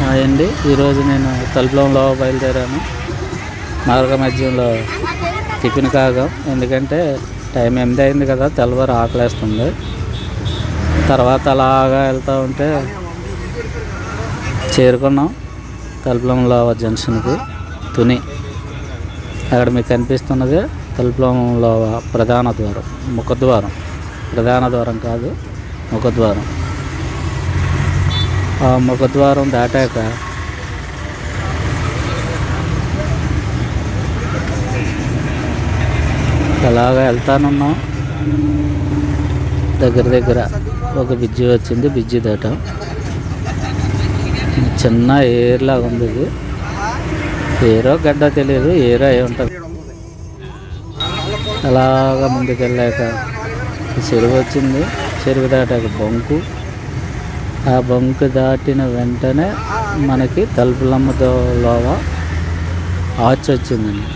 Hi అండి. ఈరోజు నేను తలుపులంలో బయలుదేరాను. మార్గ మధ్యంలో టిఫిన్ కాగాం ఎందుకంటే టైం ఎనిమిది అయింది కదా తెల్లవారు ఆకలేస్తుంది. తర్వాత అలాగా వెళ్తూ ఉంటే చేరుకున్నాం తలుపులంలో జంక్షన్కి. తుని అక్కడ మీకు కనిపిస్తున్నది తలుపులంలో ప్రధాన ద్వారం ముఖద్వారం. ప్రధాన ద్వారం కాదు ముఖద్వారం. ఆ ముఖద్వారం దాటాక అలాగా వెళ్తానున్నాం. దగ్గర దగ్గర ఒక బ్రిడ్జి వచ్చింది బ్రిడ్జి దాటాం. చిన్న ఏర్లాగా ఉంది ఇది. ఏరో గడ్డ తెలియదు ఏరో అయి ఉంటుంది. అలాగా ముందుకెళ్ళాక చెరువు వచ్చింది. చెరువు దాటాక బొంకు. ఆ బంకు దాటిన వెంటనే మనకి తలుపులమ్మతో లోవ ఆర్చ్ వచ్చిందండి.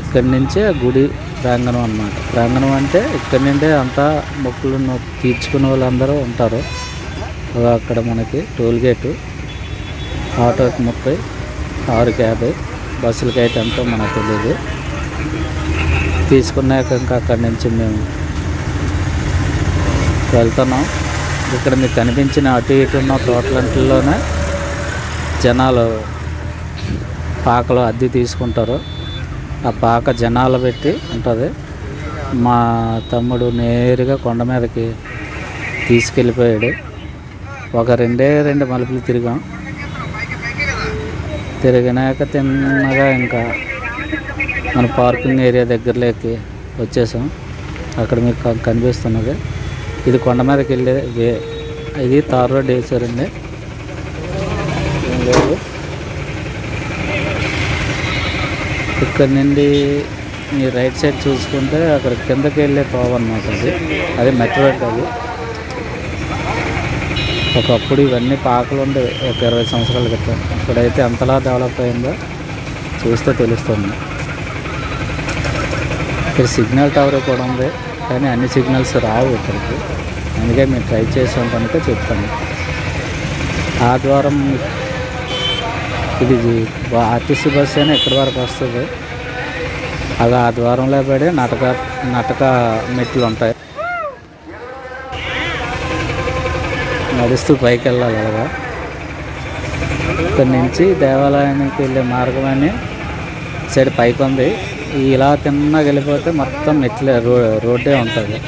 ఇక్కడి నుంచే గుడి ప్రాంగణం అన్నమాట. ప్రాంగణం అంటే ఇక్కడి నుండే అంతా మొక్కులు తీర్చుకునే వాళ్ళందరూ ఉంటారు. అక్కడ మనకి టోల్ గేటు ఆటోకి ముప్పై ఆరుకి యాభై బస్సులకి అయితే ఎంతో మనకు తెలియదు తీసుకున్నాక ఇంకా అక్కడి నుంచి మేము వెళ్తున్నాం. ఇక్కడ మీకు కనిపించిన అటు ఇటు ఉన్న తోటలంటిలోనే జనాలు పాకలు అద్దె తీసుకుంటారు. ఆ పాక జనాలు పెట్టి ఉంటుంది. మా తమ్ముడు నేరుగా కొండ మీదకి తీసుకెళ్ళిపోయాడు. ఒక రెండే రెండు మలుపులు తిరిగాం. తిరిగినాక తిన్నగా ఇంకా మన పార్కింగ్ ఏరియా దగ్గరలోకి వచ్చేసాం. అక్కడ మీకు కనిపిస్తున్నది. ఇది కొండ మీదకి వెళ్ళే వే ఇది తార్ రోడ్ వేసారండి. ఏం లేదు. ఇక్కడ నుండి మీ రైట్ సైడ్ చూసుకుంటే అక్కడ కిందకి వెళ్ళే తోవ అనమాట అది. అది మెట్రో అది. ఒకప్పుడు ఇవన్నీ పాకలు ఉండేవి ఒక ఇరవై సంవత్సరాల క్రితం. ఇప్పుడైతే ఎంతలా డెవలప్ అయిందో చూస్తే తెలుస్తుంది. ఇక్కడ సిగ్నల్ టవర్ కూడా ఉంది. కానీ అన్ని సిగ్నల్స్ రావు ఇక్కడికి. అందుకే మేము ట్రై చేసాం కనుక చెప్తాను ఆ ద్వారం ఇది ఆర్టీసీ బస్ అయినా ఇక్కడి వరకు వస్తుంది? అది ఆ ద్వారంలో పడి నటక నటక మెట్లు ఉంటాయి. నడుస్తూ పైకి వెళ్ళాలి అలాగా. ఇక్కడి నుంచి దేవాలయానికి వెళ్ళే మార్గం అని సైడ్ పైకి ఉంది ఇలా తిన్నా వెళ్ళిపోతే మొత్తం మెట్లే రో రోడ్డే ఉంటుంది.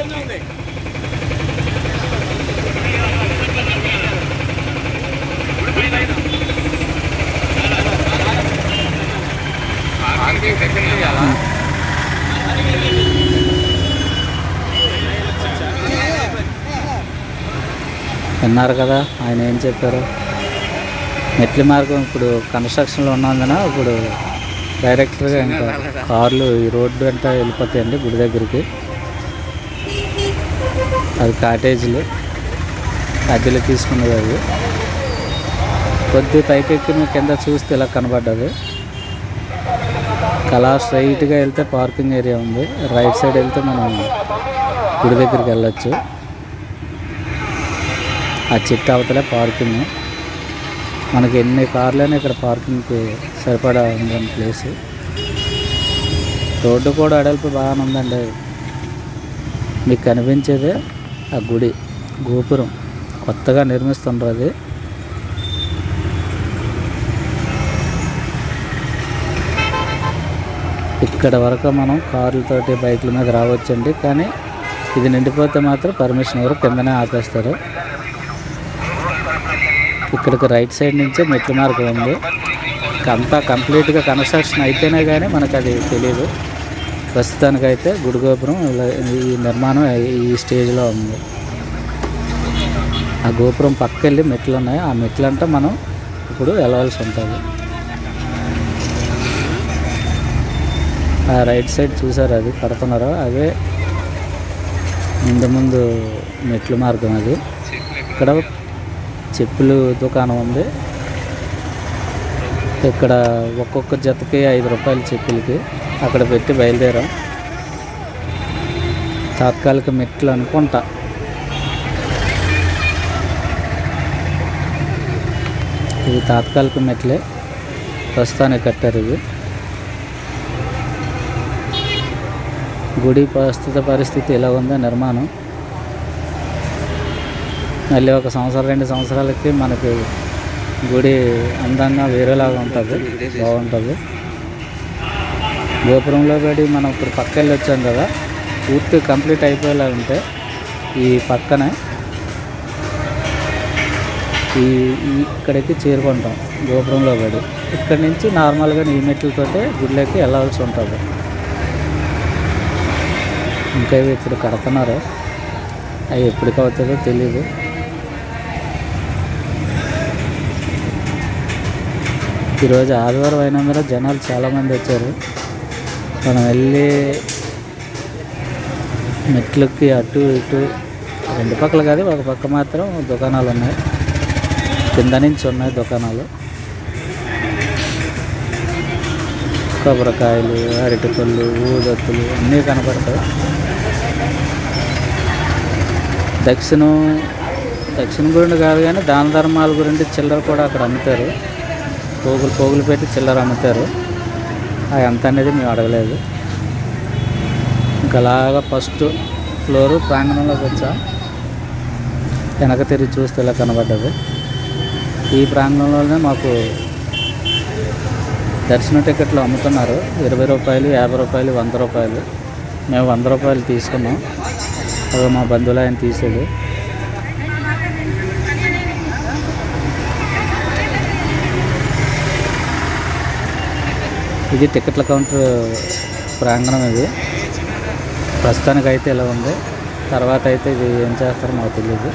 విన్నారు కదా ఆయన ఏం చెప్పారు? మెట్ల మార్గం ఇప్పుడు కన్స్ట్రక్షన్లో ఉన్నందున ఇప్పుడు డైరెక్ట్గా ఇంకా కార్లు ఈ రోడ్డు అంతా వెళ్ళిపోతాయండి గుడి దగ్గరికి. అది కాటేజీలు. అద్దెలు తీసుకున్నది అది. కొద్ది పైకెక్కి మీ కింద చూస్తే ఇలా కనబడ్డది. అలా స్ట్రైట్గా వెళ్తే పార్కింగ్ ఏరియా ఉంది. రైట్ సైడ్ వెళ్తే మనం గుడి దగ్గరికి వెళ్ళొచ్చు. ఆ చెట్టు అవతలే పార్కింగ్ మనకి ఎన్ని కార్లైనా ఇక్కడ పార్కింగ్కి సరిపడా ఉందండి ప్లేస్ రోడ్డు కూడా అడల్పు బాగానే ఉందండి. మీకు కనిపించేదే ఆ గుడి గోపురం. కొత్తగా నిర్మిస్తుండ్రు అది. ఇక్కడ వరకు మనం కార్లతోటి బైకుల మీద రావచ్చండి. కానీ ఇది నిండిపోతే మాత్రం పర్మిషన్ ఎవరు కిందనే ఆపేస్తారు. ఇక్కడికి రైట్ సైడ్ నుంచే మెట్ల మార్గం ఉంది. అంతా కంప్లీట్గా కన్స్ట్రక్షన్ అయితేనే కానీ మనకు అది తెలియదు ప్రస్తుతానికైతే గుడి గోపురం ఈ నిర్మాణం ఈ స్టేజ్లో ఉంది. ఆ గోపురం పక్క వెళ్ళి మెట్లు ఉన్నాయి ఆ మెట్లు అంటే మనం ఇప్పుడు వెళ్ళవలసి ఉంటుంది. ఆ రైట్ సైడ్ చూసారు అది కడుతున్నారు? అదే ముందు ముందు మెట్లు మార్గం అది. ఇక్కడ చెప్పులు దుకాణం ఉంది. ఇక్కడ ఒక్కొక్క జతకి ఐదు రూపాయలు చెప్పులకి అక్కడ పెట్టి బయలుదేరాం. తాత్కాలిక మెట్లు అనుకుంటా. ఇవి తాత్కాలిక మెట్లే. ప్రస్తుతానికి కట్టారు ఇవి. గుడి ప్రస్తుత పరిస్థితి ఎలా ఉందో నిర్మాణం. మళ్ళీ ఒక సంవత్సరం రెండు సంవత్సరాలకి మనకి గుడి అందంగా వేరేలాగా ఉంటుంది. బాగుంటుంది. గోపురంలో పడి మనం ఇప్పుడు పక్క వెళ్ళి వచ్చాం కదా పూర్తి కంప్లీట్ అయిపోయేలా ఉంటే ఈ పక్కనే ఈ ఇక్కడికి చేరుకుంటాం గోపురంలో పడి ఇక్కడి నుంచి నార్మల్గా ఈ మెట్లతోటే గుడిలోకి వెళ్ళాల్సి ఉంటుంది. ఇంకా ఇవి ఇప్పుడు కడుతున్నారు. అవి ఎప్పటికవుతుందో తెలీదు. ఈరోజు ఆదివారం అయినందున జనాలు చాలామంది వచ్చారు. మనం వెళ్ళి మెట్లకి అటు ఇటు రెండు పక్కల కాదు ఒక పక్క మాత్రం దుకాణాలు ఉన్నాయి. కింద నుంచి ఉన్నాయి దుకాణాలు. కొబ్బరికాయలు అరటిపళ్ళు ఊదత్తులు అన్నీ కనపడతాయి. దక్షిణం దక్షిణ గురించి కాదు కానీ దాన ధర్మాల గురించి చిల్లర కూడా అక్కడ అమ్ముతారు. పోగులు పోగులు పెట్టి చిల్లర అమ్ముతారు. అది ఎంత అనేది మేము అడగలేదు. ఇంకా అలాగా ఫస్ట్ ఫ్లోరు ప్రాంగణంలోకి వచ్చా. వెనక తిరిగి చూస్తే ఇలా కనబడ్డది. ఈ ప్రాంగణంలోనే మాకు దర్శన టికెట్లు అమ్ముతున్నారు. ఇరవై రూపాయలు యాభై రూపాయలు వంద రూపాయలు. మేము వంద రూపాయలు తీసుకున్నాం. అవి మా బంధువులు ఆయన తీసేది. ఇది టికెట్ల కౌంటర్ ప్రాంగణం ఇది. ప్రస్తుతానికి అయితే ఇలా ఉంది. తర్వాత అయితే ఇది ఏం చేస్తారో మాకు తెలియదు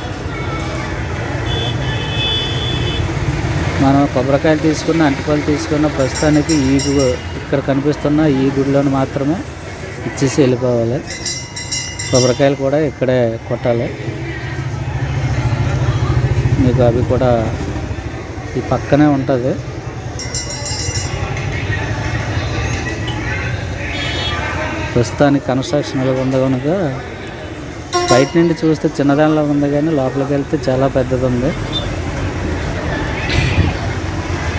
మనం కొబ్బరికాయలు తీసుకున్న అంటిపళ్ళు తీసుకున్న ప్రస్తుతానికి ఈ ఇక్కడ కనిపిస్తున్న ఈ గుడిలోని మాత్రమే ఇచ్చేసి వెళ్ళిపోవాలి. కొబ్బరికాయలు కూడా ఇక్కడే కొట్టాలి. మీకు అవి కూడా ఈ పక్కనే ఉంటుంది. ప్రస్తుతానికి కన్స్ట్రక్షన్ ఎలా ఉంది కనుక బయట నుండి చూస్తే చిన్నదానిలో ఉంది కానీ లోపలికి వెళ్తే చాలా పెద్దది ఉంది.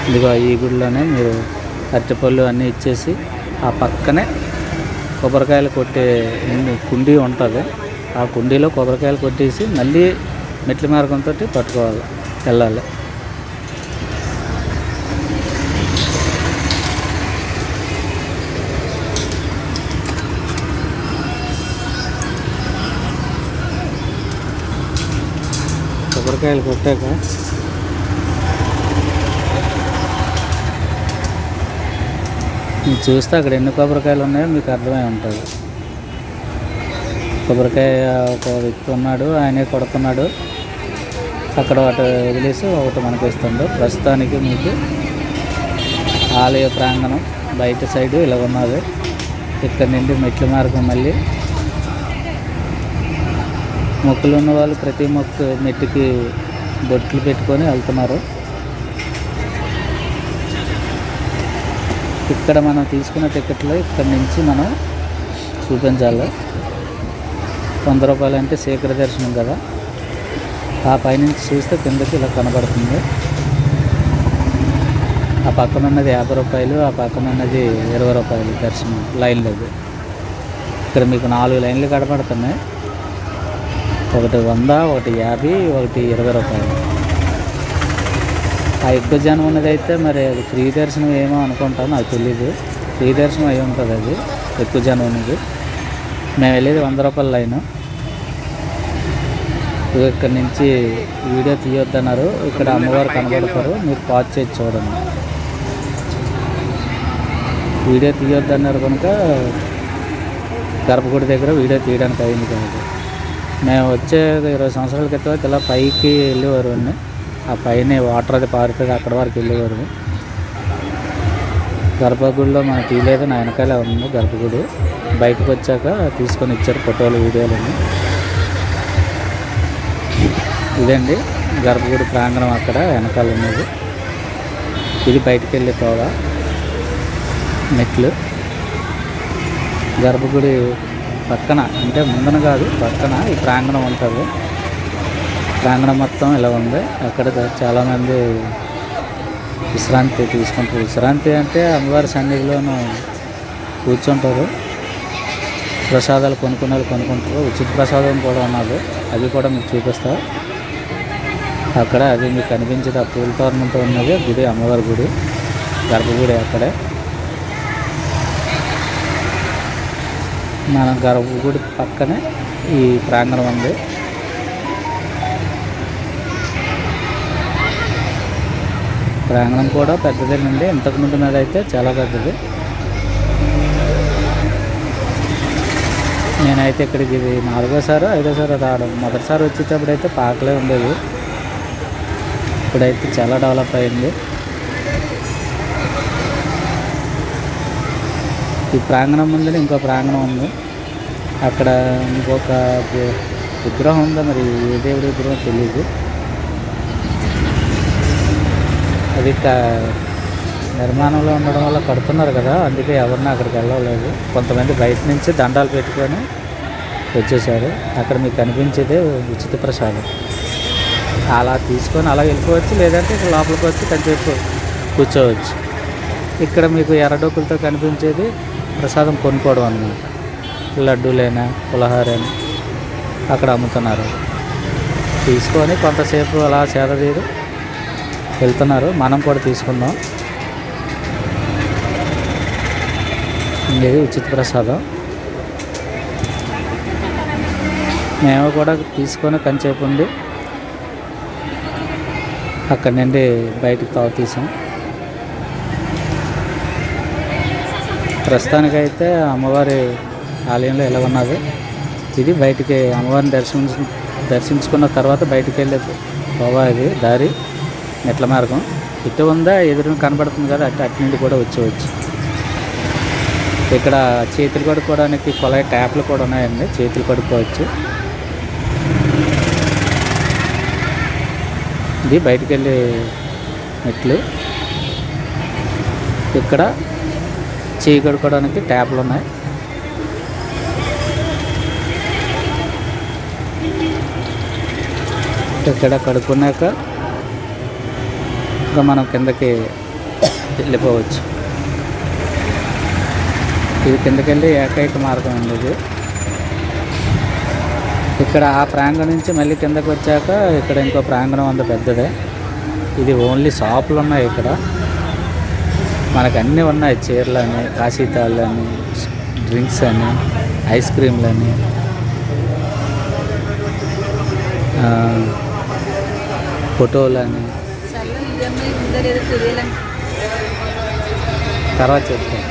ఇదిగో ఈ గుడిలోనే మీరు అరటిపళ్ళు అన్నీ ఇచ్చేసి ఆ పక్కనే కొబ్బరికాయలు కొట్టే కుండీ ఉంటుంది. ఆ కుండీలో కొబ్బరికాయలు కొట్టేసి మళ్ళీ మెట్ల మార్గంతో పట్టుకోవాలి వెళ్ళాలి. కొబ్బరికాయలు కొట్టాక మీరు చూస్తే అక్కడ ఎన్ని కొబ్బరికాయలు ఉన్నాయో మీకు అర్థమై ఉంటుంది. కొబ్బరికాయ ఒక వ్యక్తి ఉన్నాడు ఆయనే కొడుతున్నాడు. అక్కడ ఒకటి వదిలేసి ఒకటి మనకి ఇస్తుండు ప్రస్తుతానికి మీకు ఆలయ ప్రాంగణం బయట సైడు ఇలా ఉన్నది. ఇక్కడ నుండి మెట్ల మార్గం మళ్ళీ మొక్కులు ఉన్న వాళ్ళు ప్రతి మొక్క మెట్టుకి బొట్లు పెట్టుకొని వెళ్తున్నారు. ఇక్కడ మనం తీసుకున్న టికెట్లో ఇక్కడ నుంచి మనం చూపించాలి. వంద రూపాయలు అంటే శీఘ్ర దర్శనం కదా. ఆ పైనుంచి చూస్తే కిందకి ఇలా కనబడుతుంది. ఆ పక్కన ఉన్నది యాభై రూపాయలు ఆ పక్కన ఉన్నది ఇరవై రూపాయలు దర్శనం లైన్లేదు. ఇక్కడ మీకు నాలుగు లైన్లు కనబడుతున్నాయి. ఒకటి వంద ఒకటి యాభై ఒకటి ఇరవై రూపాయలు. ఆ ఎక్కువ జనం ఉన్నది అయితే మరి అది ఫ్రీ దర్శనం ఏమో అనుకుంటా నాకు తెలియదు ఫ్రీ దర్శనం అయి ఉంటుంది అది ఎక్కువ జనం ఉన్నది. మేము వెళ్ళేది వంద రూపాయల లైను. ఇక్కడ నుంచి వీడియో తీయొద్దన్నారు. ఇక్కడ అమ్మవారు కనబడతారు మీరు పాజ్ చేసి చూడండి. వీడియో తీయొద్దన్నారు కనుక గర్భగుడి దగ్గర వీడియో తీయడానికి అయింది కాదు. మేము వచ్చే ఇరవై సంవత్సరాల క్రితం ఇలా పైకి వెళ్ళేవారు ఆ పైన వాటర్ అది పారుతుంది అక్కడ వరకు వెళ్ళేవారు. గర్భగుడిలో మనకి తీయలేదు నా వెనకాలే ఉంది గర్భగుడి. బయటకు వచ్చాక తీసుకొని ఇచ్చారు ఫోటోలు వీడియోలు ఇదండి గర్భగుడి ప్రాంగణం అక్కడ వెనకాల ఉన్నది. ఇది బయటకు వెళ్ళే తోడ మెట్లు. గర్భగుడి పక్కన అంటే ముందన కాదు పక్కన ఈ ప్రాంగణం ఉంటుంది ప్రాంగణం మొత్తం ఇలా ఉంది. అక్కడ చాలామంది విశ్రాంతి తీసుకుంటారు. విశ్రాంతి అంటే అమ్మవారి సన్నిధిలోనూ కూర్చుంటారు. ప్రసాదాలు కొనుక్కునే వాళ్ళు కొనుక్కుంటారు. ఉచిత ప్రసాదం కూడా ఉన్నది. అది కూడా మీకు చూపిస్తా. అక్కడ అది మీకు కనిపించేది ఆ పూల తోరణంతో ఉన్నది. గుడి అమ్మవారి గుడి గర్భగుడి అక్కడే. మన గర్భగుడి పక్కనే ఈ ప్రాంగణం ఉంది. ప్రాంగణం కూడా పెద్దదేనండి. ఇంతకు ముందు మీద అయితే చాలా పెద్దది. నేనైతే ఇక్కడికి ఇది నాలుగోసారి ఐదోసారి రావడం. మొదటిసారి వచ్చేటప్పుడు అయితే పాకలే ఉండేది ఇప్పుడైతే చాలా డెవలప్ అయింది. ఈ ప్రాంగణం ముందు ఇంకో ప్రాంగణం ఉంది. అక్కడ ఇంకొక విగ్రహం ఉందా మరి? ఏ దేవుడి విగ్రహం తెలియదు అది నిర్మాణంలో ఉండడం వల్ల కడుతున్నారు కదా అందుకే ఎవరిని అక్కడికి వెళ్ళలేదు. కొంతమంది బయట నుంచి దండాలు పెట్టుకొని వచ్చేసారు. అక్కడ మీకు కనిపించేదే ఉచిత ప్రసాదం. అలా తీసుకొని అలా వెళ్ళిపోవచ్చు లేదంటే ఇక్కడ లోపలికి వచ్చి కొంచెంసేపు కూర్చోవచ్చు. ఇక్కడ మీకు ఎర్రడొక్కులతో కనిపించేది ప్రసాదం కొనుక్కోవడం అనమాట లడ్డూలైనా పులహారైనా అక్కడ అమ్ముతున్నారు. తీసుకొని కొంతసేపు అలా సేద తీరు వెళ్తున్నారు. మనం కూడా తీసుకుందాం. ఇది ఉచిత ప్రసాదం. మేము కూడా తీసుకొని కంచేపు ఉండి అక్కడి నుండి బయటకు తావు తీసాం ప్రస్తుతానికైతే అమ్మవారి ఆలయంలో ఎలా ఉన్నది? ఇది బయటికి అమ్మవారిని దర్శించు దర్శించుకున్న తర్వాత బయటికి వెళ్ళే పోవా ఇది దారి మెట్ల మార్గం. ఇటు ఉందా ఎదురు కనబడుతుంది కదా అటు అటు నుండి కూడా వచ్చేవచ్చు. ఇక్కడ చేతులు కడుక్కోవడానికి కొలాయి ట్యాప్లు కూడా ఉన్నాయండి చేతులు కడుక్కోవచ్చు. ఇది బయటికి వెళ్ళే మెట్లు. ఇక్కడ చేయి కడుక్కోవడానికి ట్యాప్లు ఉన్నాయి. ఇక్కడ కడుక్కున్నాక ఇంకా మనం కిందకి వెళ్ళిపోవచ్చు. ఇది కిందకెళ్ళి ఏకైక మార్గం అండి ఇది. ఇక్కడ ఆ ప్రాంగణం నుంచి మళ్ళీ కిందకి వచ్చాక ఇక్కడ ఇంకో ప్రాంగణం ఉంది పెద్దదే. ఇది ఓన్లీ షాపులు ఉన్నాయి ఇక్కడ. మనకు అన్నీ ఉన్నాయి. చీరలు అని కాశీతాళ్ళు అని డ్రింక్స్ అని ఐస్ క్రీమ్లు అని ఆ, ఫోటోలు అని తర్వాత చెప్తాను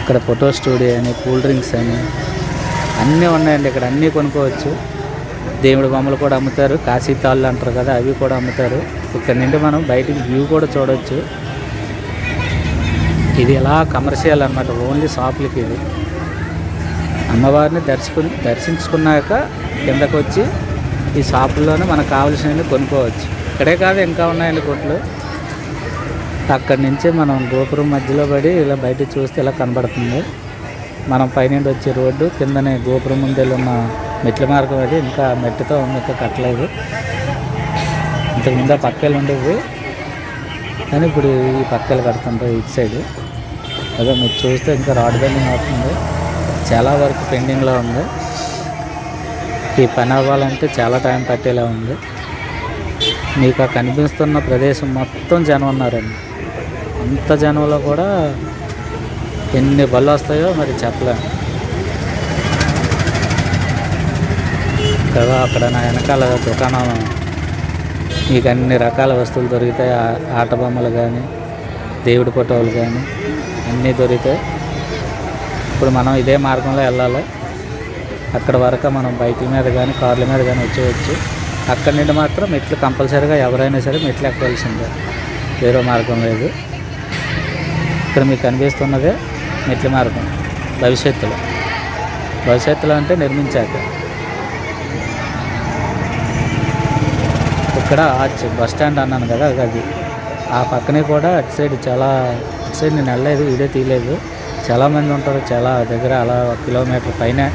ఇక్కడ ఫోటో స్టూడియో అని కూల్ డ్రింక్స్ అని. అన్నీ ఉన్నాయండి ఇక్కడ అన్నీ కొనుక్కోవచ్చు. దేవుడి బొమ్మలు కూడా అమ్ముతారు కాశీ తాళ్ళు అంటారు కదా అవి కూడా అమ్ముతారు. ఇక్కడ నుండి మనం బయటికి వ్యూ కూడా చూడవచ్చు ఇది ఎలా కమర్షియల్ అన్నమాట ఓన్లీ షాపులకి ఇది. అమ్మవారిని దర్శకు దర్శించుకున్నాక కిందకు వచ్చి ఈ షాపుల్లోనే మనకు కావాల్సినవి కొనుక్కోవచ్చు. ఇక్కడే కాదు ఇంకా ఉన్నాయండి కొట్లు. అక్కడి నుంచి మనం గోపురం మధ్యలో పడి ఇలా బయట చూస్తే ఇలా కనబడుతుంది. మనం పైనుండి వచ్చే రోడ్డు కిందనే గోపురం ముందు ఉన్న మెట్ల మార్గం అది. ఇంకా మెట్టుతో ఉంది ఇంకా కట్టలేదు. ఇంతకుముందు ఆ పక్కలు ఉండేవి. కానీ ఇప్పుడు ఈ పక్కలు కడుతుంటారు ఇటు సైడ్. అదే మీరు చూస్తే ఇంకా రాడ్ బెండింగ్ అవుతుంది. చాలా వరకు పెండింగ్లో ఉంది. ఈ పని అవ్వాలంటే చాలా టైం పట్టేలా ఉంది. మీకు ఆ కనిపిస్తున్న ప్రదేశం మొత్తం జనం ఉన్నారండి. అంత జనంలో కూడా ఎన్ని బళ్ళు వస్తాయో మరి చెప్పలేము కదా అక్కడ నా వెనకాల దుకాణం. మీకు అన్ని రకాల వస్తువులు దొరుకుతాయి. ఆ- ఆట బొమ్మలు కానీ దేవుడి ఫోటోలు కానీ అన్నీ దొరుకుతాయి. ఇప్పుడు మనం ఇదే మార్గంలో వెళ్ళాలి. అక్కడ వరకు మనం బైకుల మీద కానీ కార్ల మీద కానీ వచ్చేయచ్చు. అక్కడి నుండి మాత్రం మెట్లు కంపల్సరీగా ఎవరైనా సరే మెట్లు ఎక్కవలసిందే వేరే మార్గం లేదు. ఇక్కడ మీకు కనిపిస్తున్నదే మెట్ల మార్గం. భవిష్యత్తులో. భవిష్యత్తులో అంటే నిర్మించాక. ఇక్కడ ఆర్చ్ బస్ స్టాండ్ అన్నాను కదా అది. ఆ పక్కనే కూడా అటు సైడ్ చాలా అటు సైడ్ నేను వెళ్ళలేదు వీడియో తీయలేదు. చాలామంది ఉంటారు చాలా దగ్గర అలా ఒక కిలోమీటర్ పైన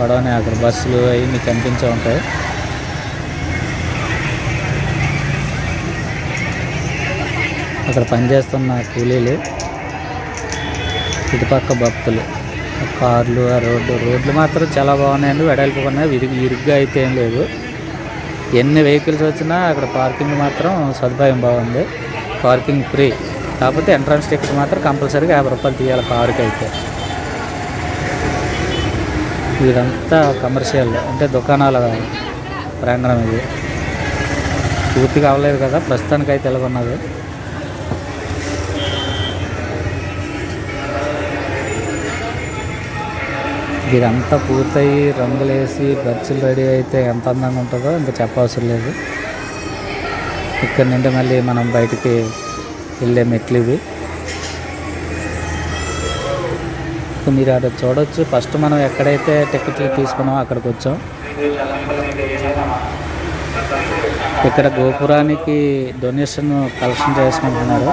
పడవని అక్కడ బస్సులు అవి మీకు కనిపించే ఉంటాయి. అక్కడ పనిచేస్తున్న కూలీలు ఇటుపక్క భక్తులు. కార్లు ఆ రోడ్డు రోడ్లు మాత్రం చాలా బాగున్నాయండి. వెడల్పు ఉన్నాయి విరిగి ఇరుగ్గా అయితే ఏం లేదు. ఎన్ని వెహికల్స్ వచ్చినా అక్కడ పార్కింగ్ మాత్రం సదుపాయం బాగుంది. Parking free. కాకపోతే ఎంట్రన్స్ టికెట్ మాత్రం కంపల్సరీగా యాభై రూపాయలు తీయాలి కారుకి అయితే ఇదంతా కమర్షియల్ అంటే దుకాణాల ప్రాంగణం ఇది. పూర్తిగా అవ్వలేదు కదా ప్రస్తుతానికి అయితే ఇదంతా పూర్తయి రంగులేసి బర్చులు రెడీ అయితే ఎంత అందంగా ఉంటుందో ఇంకా చెప్పవసరం లేదు. ఇక్కడ నుండి మళ్ళీ మనం బయటికి వెళ్ళే మెట్లు ఇవి. మీరు అక్కడ చూడొచ్చు. ఫస్ట్ మనం ఎక్కడైతే టికెట్లు తీసుకున్నామో అక్కడికి వచ్చాం. ఇక్కడ గోపురానికి డొనేషన్ కలెక్షన్ చేసుకుంటున్నారు.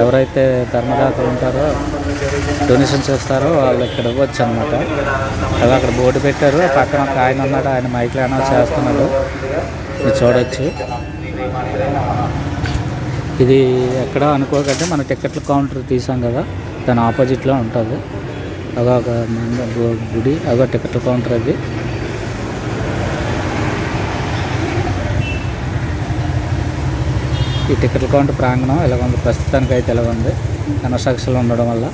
ఎవరైతే ధర్మదాతలు ఉంటారో డొనేషన్ చేస్తారో వాళ్ళు ఇక్కడ ఇవ్వచ్చు అనమాట అలా అక్కడ బోర్డు పెట్టారు. పక్కన ఒక ఆయన ఉన్నాడు. ఆయన మైక్లో అనౌన్స్ చేస్తున్నాడు. మీరు చూడొచ్చు. ఇది ఎక్కడ అనుకోకంటే మన టికెట్ల కౌంటర్ తీసాం కదా. దాని ఆపోజిట్లో ఉంటుంది. అదొక ఒక గుడి. అదొక టికెట్ల కౌంటర్ అది. ఈ టికెట్ల కౌంటర్ ప్రాంగణం ఇలా ఉంది. ప్రస్తుతానికి అయితే ఇలా ఉంది. కన్స్ట్రక్షన్లు ఉండడం వల్ల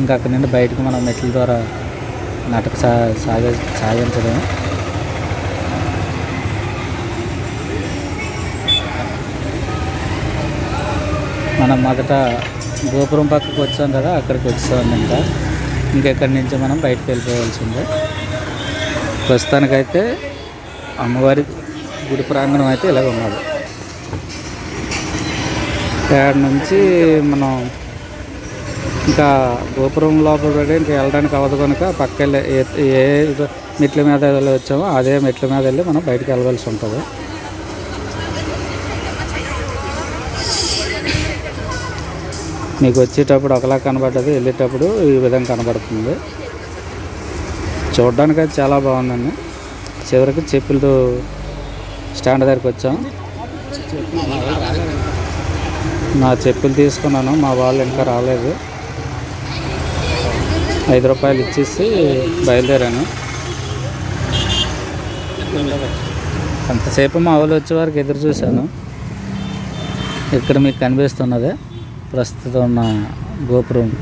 ఇంకా అక్కడి నుండి బయటకు మనం మెట్ల ద్వారా నాటక సా సాగ సాగించడం మనం మొదట గోపురం పక్కకు వచ్చాం కదా అక్కడికి వచ్చాం ఇంకా. ఇంకెక్కడి నుంచి మనం బయటకు వెళ్ళిపోవాల్సిందే. ప్రస్తుతానికైతే అమ్మవారి గుడి ప్రాంగణం అయితే ఇలాగ ఉన్నది. ఇక్కడ నుంచి మనం ఇంకా గోపురం లోపల పడి ఇంకా వెళ్ళడానికి అవ్వదు కనుక పక్క వెళ్ళి ఏ- ఏ మెట్ల మీద వెళ్ళి వచ్చామో అదే మెట్ల మీద వెళ్ళి మనం బయటికి వెళ్ళవలసి ఉంటుంది. మీకు వచ్చేటప్పుడు ఒకలా కనబడ్డది వెళ్ళేటప్పుడు ఈ విధంగా కనబడుతుంది. చూడడానికి అయితే చాలా బాగుందండి. చివరికి చెప్పులతో స్టాండ్ దగ్గరికి వచ్చాం. నా చెప్పులు తీసుకున్నాను మా వాళ్ళు ఇంకా రాలేదు. ఐదు రూపాయలు ఇచ్చేసి బయలుదేరాను. అంతసేపు మా వాళ్ళు వచ్చే వారికి ఎదురు చూశాను. ఇక్కడ మీకు కనిపిస్తున్నదే ప్రస్తుతం ఉన్న గోపురం.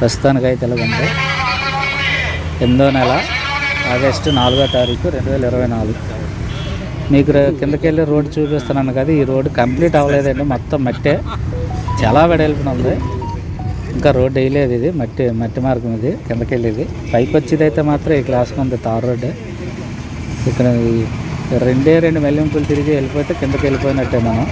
ప్రస్తుతానికి అయితే ఎలాగంటే ఎనిమిదో నెల ఆగస్టు నాలుగో తారీఖు రెండు వేల ఇరవై నాలుగు. మీకు కిందకి వెళ్ళి రోడ్డు చూపిస్తున్నాను కదా ఈ రోడ్డు కంప్లీట్ అవ్వలేదండి మొత్తం మట్టే. చాలా వెడల్పున ఉంది. ఇంకా రోడ్డు వేయలేదు ఇది మట్టి మట్టి మార్గం ఇది కిందకి వెళ్ళేది. పైకి వచ్చేది అయితే మాత్రం ఈ క్లాస్ ఉంది తార్ రోడ్డు. ఇక్కడ రెండే రెండు మెల్లింపులు తిరిగి వెళ్ళిపోతే కిందకి వెళ్ళిపోయినట్టే మనం.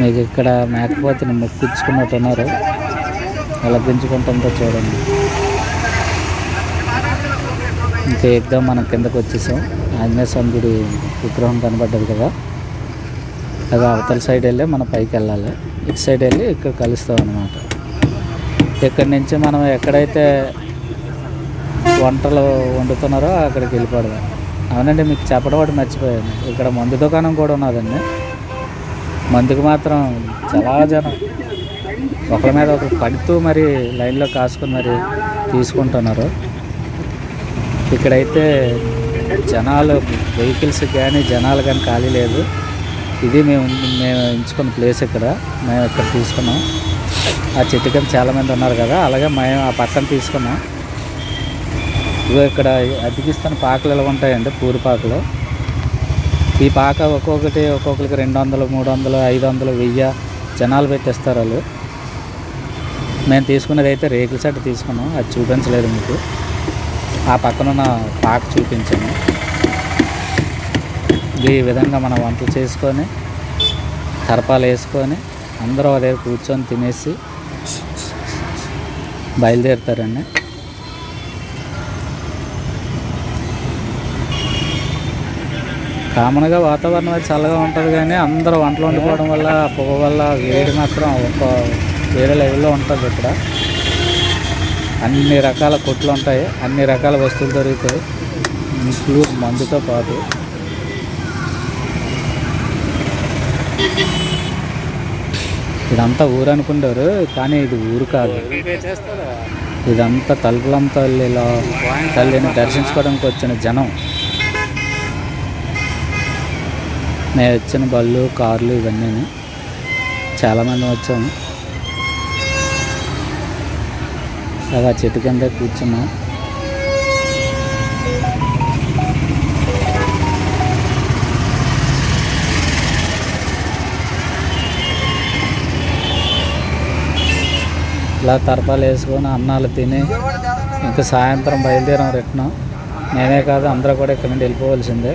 మీకు ఇక్కడ మేకపోతే మొక్కించుకున్నట్టున్నారు. ఎలా పెంచుకుంటుందో చూడండి. ఇంకా ఎగ్దాం మనం కిందకు వచ్చేసాం. ఆంజనేయ స్వామి గుడి విగ్రహం కనబడ్డది కదా. అది అవతల సైడ్ వెళ్ళి మనం పైకి వెళ్ళాలి. ఇటు సైడ్ వెళ్ళి ఇక్కడ కలుస్తాం అనమాట ఇక్కడి నుంచి మనం ఎక్కడైతే వంటలు వండుతున్నారో అక్కడికి వెళ్ళిపోవడం అవునండి మీకు చెప్పడం ఒకటి మర్చిపోయాను. ఇక్కడ మందు దుకాణం కూడా ఉన్నదండి. మందుకు మాత్రం చాలా జనం. ఒకరి మీద ఒకరు పడుతూ మరి లైన్లో కాసుకుని మరి తీసుకుంటున్నారు. ఇక్కడైతే జనాలు వెహికల్స్ కానీ జనాలు కానీ ఖాళీ లేదు. ఇది మేము మేము ఎంచుకున్న ప్లేస్ ఇక్కడ. మేము ఇక్కడ తీసుకున్నాం. ఆ చెట్టు కింద చాలామంది ఉన్నారు కదా. అలాగే మేము ఆ పక్కన తీసుకున్నాం. ఇగో ఇక్కడ అతికిస్తున్న పాకలు ఎలా ఉంటాయండి పూరి పాకలు. ఈ పాక ఒక్కొక్కటి ఒక్కొక్కరికి రెండు వందలు మూడు వందలు ఐదు వందలు వెయ్యి జనాలు పెట్టేస్తారు వాళ్ళు. మేము తీసుకున్నది అయితే రేకుల సెట్ తీసుకున్నాం. అది చూపించలేదు మీకు. ఆ పక్కన ఉన్న పాక చూపించాను ఈ విధంగా మనం వంటలు చేసుకొని కరపాలు వేసుకొని అందరూ అదే కూర్చొని తినేసి బయలుదేరుతారండి. కామన్గా వాతావరణం అయితే చల్లగా ఉంటుంది కానీ అందరూ వంటలు వండుకోవడం వల్ల పొగ వల్ల వేడి మాత్రం ఒక వేరే లెవెల్లో ఉంటుంది ఇక్కడ. అన్ని రకాల కొట్లు ఉంటాయి. అన్ని రకాల వస్తువులు దొరుకుతాయి. ఇంక్లూడ్ మందుతో పాటు. ఇదంతా ఊరు అనుకుంటారు కానీ ఇది ఊరు కాదు. ఇదంతా తలుపులంతా ఇలా తల్లిని దర్శించుకోవడానికి వచ్చిన జనం. మేము వచ్చిన బళ్ళు కార్లు ఇవన్నీ చాలామంది వచ్చాము. అలా చెట్టు కింద కూర్చున్నా. ఇలా తరపాలు వేసుకొని అన్నాలు తిని ఇంకా సాయంత్రం బయలుదేరాం రిటర్న్. నేనే కాదు అందరూ కూడా ఇక్కడ నుండి వెళ్ళిపోవాల్సిందే.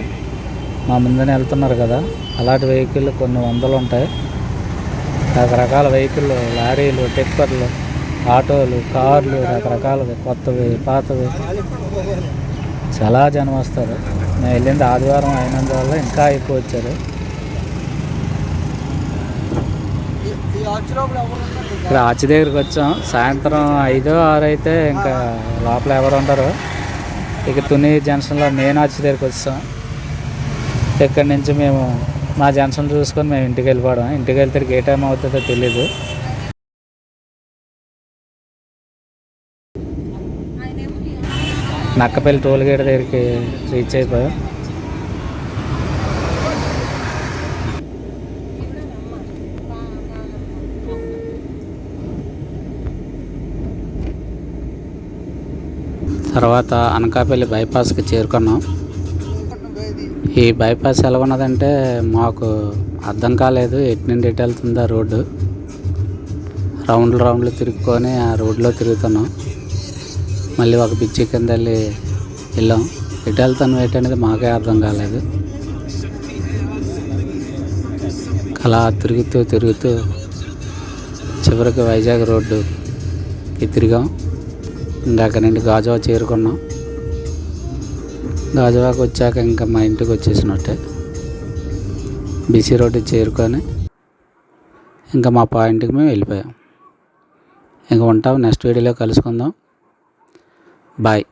మా ముందనే వెళ్తున్నారు కదా. అలాంటి వెహికల్ కొన్ని వందలు ఉంటాయి. రకరకాల వెహికల్ లారీలు టిప్పర్లు. ఆటోలు కార్లు రకరకాలవి కొత్తవి పాతవి. చాలా జనం వస్తారు. మేము వెళ్ళింది ఆదివారం అయినందువల్ల ఇంకా ఎక్కువ వచ్చారు. ఇక్కడ ఆచి దగ్గరికి వచ్చాం. సాయంత్రం ఐదో ఆరు అయితే ఇంకా లోపల ఎవరు ఉండరు. ఇక తుని జంక్షన్లో మెయిన్ ఆచి దగ్గరికి వచ్చాం. ఇక్కడి నుంచి మేము మా జంక్షన్ చూసుకొని మేము ఇంటికి వెళ్ళిపోవడం. ఇంటికి వెళ్తే ఏ టైం అవుతుందో తెలీదు. నక్కపల్లి టోల్ గేట్ దగ్గరికి రీచ్ అయిపోయాం. తర్వాత అనకాపల్లి బైపాస్కి చేరుకున్నాం. ఈ బైపాస్ ఎలా ఉన్నదంటే మాకు అర్థం కాలేదు ఎటు నుండి ఎటు వెళ్తుందా రోడ్డు. రౌండ్లు రౌండ్లు తిరుక్కొని ఆ రోడ్లో తిరుగుతున్నాం. మళ్ళీ ఒక పిచ్చి కింద వెళ్ళి వెళ్ళాం. ఎటు వెళ్తాను ఎటు అనేది మాకే అర్థం కాలేదు. అలా తిరుగుతూ తిరుగుతూ చివరికి వైజాగ్ రోడ్డుకి తిరిగాం. ఇందాక నుండి గాజువా చేరుకున్నాం. గాజువాకి వచ్చాక ఇంకా మా ఇంటికి వచ్చేసినట్టే. బీసీ రోడ్డు చేరుకొని ఇంకా మా పాయింట్కి మేము వెళ్ళిపోయాం. ఇంకా ఉంటాం నెక్స్ట్ వీడియోలో కలుసుకుందాం. ಬಾಯ್